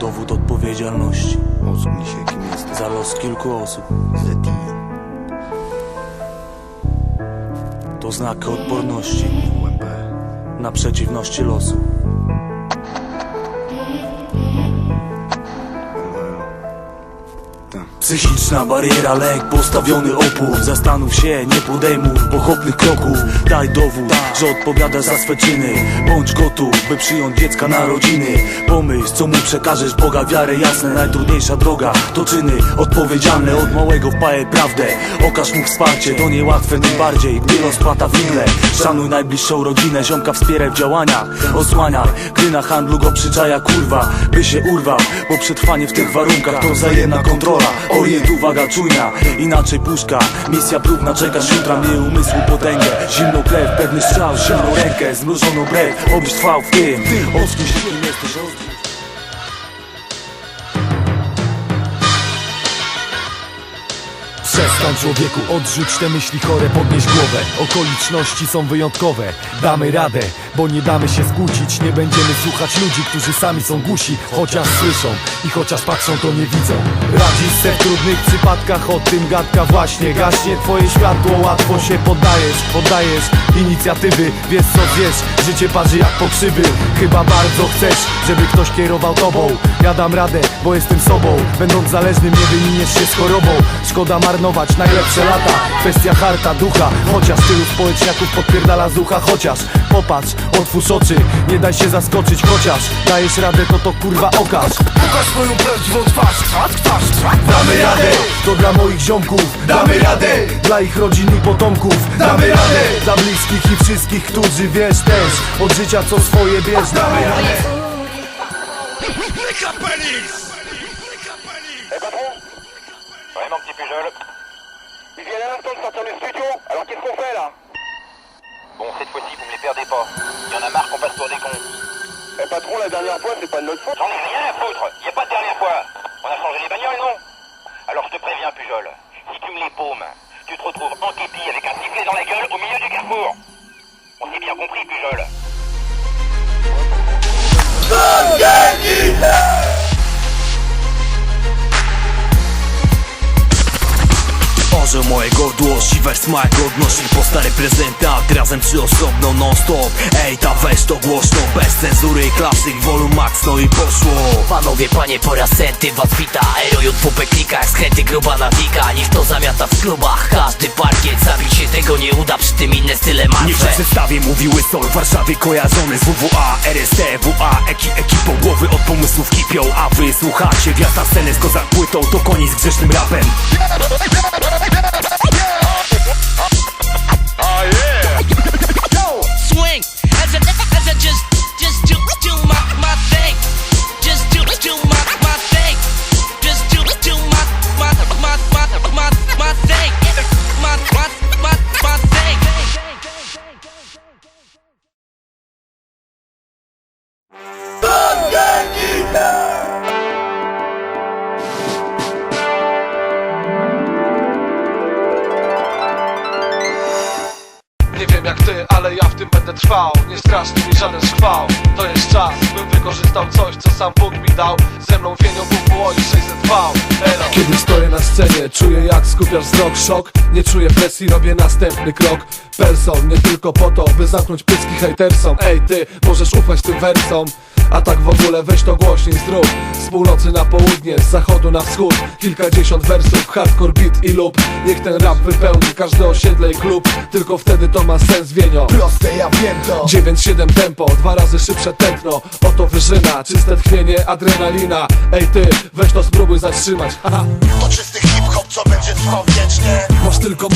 dowód odpowiedzialności się, kim jesteś. za los kilku osób. Zeti. To znak odporności na przeciwności losu. Psychiczna bariera, lek, postawiony opór. Zastanów się, nie podejmuj pochopnych kroków. Daj dowód, że odpowiadasz za swe czyny. Bądź gotów, by przyjąć dziecka na rodziny. Pomyśl, co mu przekażesz, Boga wiarę jasne. Najtrudniejsza droga to czyny odpowiedzialne. Od małego wpajaj prawdę, okaż mu wsparcie To niełatwe tym bardziej, gdy rozplata wingle. Szanuj najbliższą rodzinę, ziomka wspieraj w działaniach. Osłaniaj, gdy na handlu go przyczaja kurwa By się urwał, bo przetrwanie w tych warunkach to wzajemna kontrola Orient, uwaga czujna, inaczej puszka. Misja próbna, czekasz jutra, mnie umysłu potęgę. Zimną krew, pewny strzał, zimną rękę Zmrużoną brew, obyś trwał w tym. Kim jesteś, Przestań człowieku, odrzuć te myśli chore, podnieś głowę. Okoliczności są wyjątkowe, damy radę Bo nie damy się skłócić, nie będziemy słuchać ludzi, którzy sami są głusi Chociaż słyszą i chociaż patrzą to nie widzą. Radzisz se w trudnych przypadkach, o tym gadka właśnie Gaśnie. Twoje światło, łatwo się poddajesz, poddajesz Inicjatywy, wiesz co wiesz, życie parzy jak pokrzywy. Chyba bardzo chcesz, żeby ktoś kierował tobą. Ja dam radę, bo jestem sobą. Będąc zależnym nie wyminiesz się z chorobą. Szkoda marnować najlepsze lata Kwestia harta, ducha Chociaż tylu społeczniaków podpierdala z ucha Chociaż popatrz, otwórz oczy Nie daj się zaskoczyć, chociaż Dajesz radę, to to kurwa okaż Pokaż swoją prawdziwą twarz, twarz, twarz, twarz Damy radę, to dla moich ziomków Damy radę, dla ich rodzin i potomków Damy radę, dla bliskich i wszystkich, którzy wiesz też Od życia co swoje bierz Damy radę Ouais, mon petit Pujol. Il qu'on fait là Bon, cette fois-ci, vous me les perdez pas. Il y en a marre qu'on passe pour des cons. Eh, patron, la dernière fois, c'est pas de notre faute. J'en ai rien à foutre. Y a pas de dernière fois. On a changé les bagnoles, non Alors je te préviens, Pujol. Si tu me les paumes, tu te retrouves en képi avec un sifflet dans la gueule au milieu du carrefour. On s'est bien compris, Pujol. Orzeł mojego dło, siwe smak odnosi po A ty razem czy osobno non stop Ej ta weź to głośno Bez cenzury, klasyk, volum max no i poszło. Panowie, panie, po raz setny was wita. Aerojut w klikach, skręty gruba nawika. Niech to zamiata w klubach, każdy parkiet Zabić się tego nie uda, przy tym inne style Niech martwe w zestawie mówiły sol W Warszawie kojarzony z WWA, RST, WA Eki, ekipą głowy od pomysłów kipią A wy słuchacie gwiazda sceny z kozak płytą To koni z grzesznym rapem jak ty, ale ja w tym będę trwał. Nie straszny mi żaden schwał To jest czas, bym wykorzystał coś, co sam Bóg mi dał. Ze mną wienią WWO i 600V Elo. Kiedy stoję na scenie, czuję jak skupiasz wzrok Szok, nie czuję presji, robię następny krok. Person, nie tylko po to, by zamknąć pyski hejtersom. Ej ty, możesz ufać tym wersom a tak w ogóle weź to głośniej zrób. Z północy na południe, z zachodu na wschód. Kilkadziesiąt wersów, hardcore beat i lub Niech ten rap wypełni każde osiedle i klub. Tylko wtedy to ma sens wienio. Proste, ja wiem to. 9-7 tempo, dwa razy szybsze tętno. Oto wyżyna, czyste tchnienie, adrenalina. Ej ty, weź to spróbuj zatrzymać Haha. To czysty hip-hop, co będzie trwał wiecznie. Masz tylko